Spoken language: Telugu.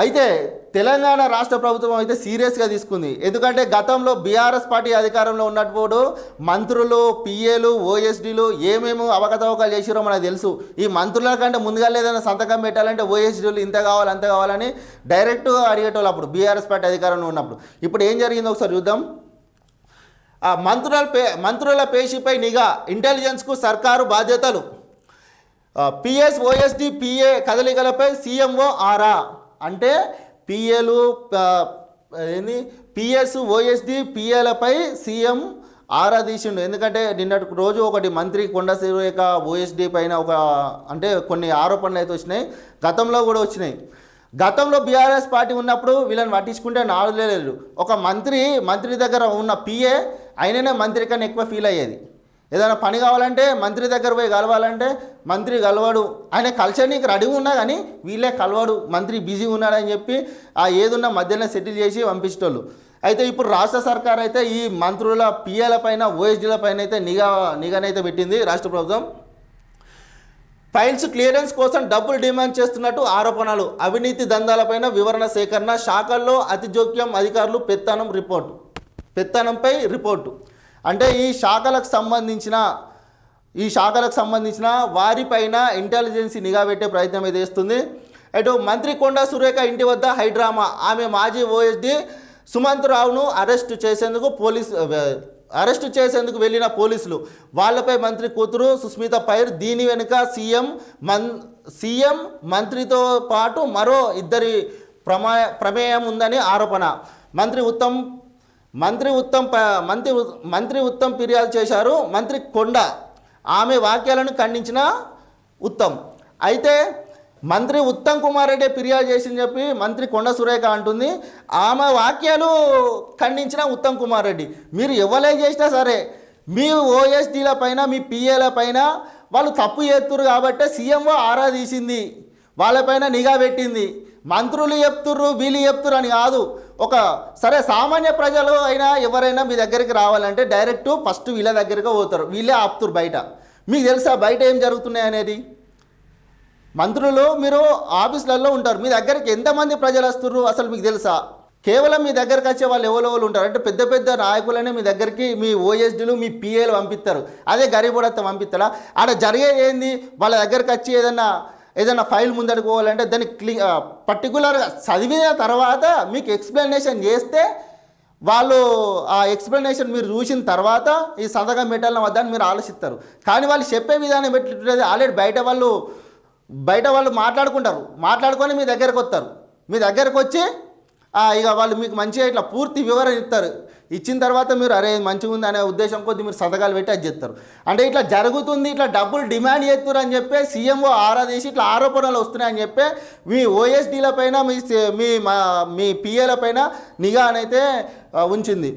అయితే తెలంగాణ రాష్ట్ర ప్రభుత్వం అయితే సీరియస్గా తీసుకుంది. ఎందుకంటే గతంలో బీఆర్ఎస్ పార్టీ అధికారంలో ఉన్నప్పుడు మంత్రులు పిఏలు ఓఎస్డీలు ఏమేమి అవకతవకలు చేసిరో మనకు తెలుసు. ఈ మంత్రుల కంటే ముందుగా లేదన్నా సంతకం పెట్టాలంటే ఓఎస్డీలు ఇంత కావాలి అంత కావాలని డైరెక్ట్గా అడిగేటోళ్ళు అప్పుడు బీఆర్ఎస్ పార్టీ అధికారంలో ఉన్నప్పుడు. ఇప్పుడు ఏం జరిగిందో ఒకసారి చూద్దాం. మంత్రుల పే మంత్రుల పేషిపై నిఘా ఇంటెలిజెన్స్కు సర్కారు బాధ్యతలు. పిఎస్ ఓఎస్డి పిఏ కదలికలపై సీఎంఓ ఆరా. అంటే పిఏలు ఏంది పిఎస్ ఓఎస్డి పిఏలపై సీఎం ఆరా తీసిండు. ఎందుకంటే నిన్నటి రోజు ఒకటి మంత్రి కొండ శివరేఖ ఓఎస్డి పైన ఒక అంటే కొన్ని ఆరోపణలు అయితే వచ్చినాయి. గతంలో కూడా వచ్చినాయి. గతంలో బీఆర్ఎస్ పార్టీ ఉన్నప్పుడు వీళ్ళని పట్టించుకుంటే నాలుగు లేదు ఒక మంత్రి మంత్రి దగ్గర ఉన్న పిఏ ఆయననే మంత్రి కన్నా ఎక్కువ ఫీల్ అయ్యేది. ఏదైనా పని కావాలంటే మంత్రి దగ్గర పోయి కలవాలంటే మంత్రి కలవాడు. ఆయన కల్చర్ నీకు రెడీ ఉన్నా కానీ వీళ్ళే కలవాడు. మంత్రి బిజీ ఉన్నాడని చెప్పి ఆ ఏదున్నా మధ్యలో సెటిల్ చేసి పంపించేటోళ్ళు. అయితే ఇప్పుడు రాష్ట్ర సర్కార్ అయితే ఈ మంత్రుల పిఏల పైన ఓఎస్డీల పైన అయితే నిఘా నిఘానైతే పెట్టింది రాష్ట్ర ప్రభుత్వం. ఫైల్స్ క్లియరెన్స్ కోసం డబ్బులు డిమాండ్ చేస్తున్నట్టు ఆరోపణలు. అవినీతి దందాలపైన వివరణ సేకరణ శాఖల్లో అతి జోక్యం అధికారులు పెత్తనం రిపోర్టు. పెత్తనంపై రిపోర్టు. అంటే ఈ శాఖలకు సంబంధించిన ఈ శాఖలకు సంబంధించిన వారిపైన ఇంటెలిజెన్సీ నిఘా పెట్టే ప్రయత్నం అయితే చేస్తుంది. అటు మంత్రి కొండా సురేఖ ఇంటి వద్ద హైడ్రామా ఆమె మాజీ ఓఎస్డి సుమంత్ రావును అరెస్ట్ చేసేందుకు పోలీస్ అరెస్టు చేసేందుకు వెళ్ళిన పోలీసులు. వాళ్ళపై మంత్రి కూతురు సుస్మిత పైర్ దీని వెనుక సీఎం మన్ సీఎం మంత్రితో పాటు మరో ఇద్దరి ప్రమా ప్రమేయం ఉందని ఆరోపణ. మంత్రి ఉత్తమ్ మంత్రి ఉత్తమ్ ప- మంత్రి మంత్రి ఉత్తమ్ ఫిర్యాదు చేశారు. మంత్రి కొండ ఆమె వాక్యాలను ఖండించిన ఉత్తమ్. అయితే మంత్రి ఉత్తమ్ కుమార్ రెడ్డి ఫిర్యాదు చేసింది చెప్పి మంత్రి కొండ సురేఖ అంటుంది. ఆమె వాక్యాలు ఖండించిన ఉత్తమ్ కుమార్ రెడ్డి. మీరు ఎవరే చేసినా సరే మీ ఓఎస్డీల పైన మీ పిఏల పైన వాళ్ళు తప్పు చేస్తున్నారు కాబట్టి సీఎంఓ ఆరా తీసింది. వాళ్ళపైన నిఘా పెట్టింది. మంత్రులు చెప్తుర్రు వీళ్ళు చెప్తుర్రు అని కాదు. ఒక సరే సామాన్య ప్రజలు అయినా ఎవరైనా మీ దగ్గరికి రావాలంటే డైరెక్ట్ ఫస్ట్ వీళ్ళ దగ్గరికి పోతారు. వీళ్ళే ఆపుతారు బయట. మీకు తెలుసా బయట ఏం జరుగుతున్నాయి అనేది? మంత్రులు మీరు ఆఫీసులలో ఉంటారు. మీ దగ్గరికి ఎంతమంది ప్రజలు వస్తున్నారు అసలు మీకు తెలుసా? కేవలం మీ దగ్గరకు వచ్చే వాళ్ళు ఎవరెవరు ఉంటారు. అంటే పెద్ద పెద్ద నాయకులనే మీ దగ్గరికి మీ ఓఎస్డీలు మీ పిఏలు పంపిస్తారు. అదే గరీబుడత్త పంపిస్తారా ఆడ జరిగేది ఏంది? వాళ్ళ దగ్గరికి వచ్చి ఏదన్నా ఏదైనా ఫైల్ ముందడుకు పోవాలంటే దాన్ని క్లీ పర్టికులర్గా చదివిన తర్వాత మీకు ఎక్స్ప్లెనేషన్ చేస్తే వాళ్ళు ఆ ఎక్స్ప్లెనేషన్ మీరు చూసిన తర్వాత ఈ సంతకం పెట్టాలని వద్దని మీరు ఆలోచిస్తారు. కానీ వాళ్ళు చెప్పే విధానం పెట్టలేదు ఆల్రెడీ బయట వాళ్ళు బయట వాళ్ళు మాట్లాడుకుంటారు. మాట్లాడుకొని మీ దగ్గరకు వస్తారు. మీ దగ్గరకు వచ్చి ఇక వాళ్ళు మీకు మంచిగా ఇట్లా పూర్తి వివరణ ఇస్తారు. ఇచ్చిన తర్వాత మీరు అరే మంచిగా ఉంది అనే ఉద్దేశం కొద్ది మీరు సంతకాలు పెట్టి అది చెప్తారు అంటే ఇట్లా జరుగుతుంది ఇట్లా డబ్బులు డిమాండ్ చేస్తారు అని చెప్పి సీఎంఓ ఆరా తీసి ఇట్లా ఆరోపణలు వస్తున్నాయని చెప్పి మీ ఓఎస్డీల పైన మీ మీ మా- మీ పిఏల పైన నిఘా అనైతే ఉంచింది.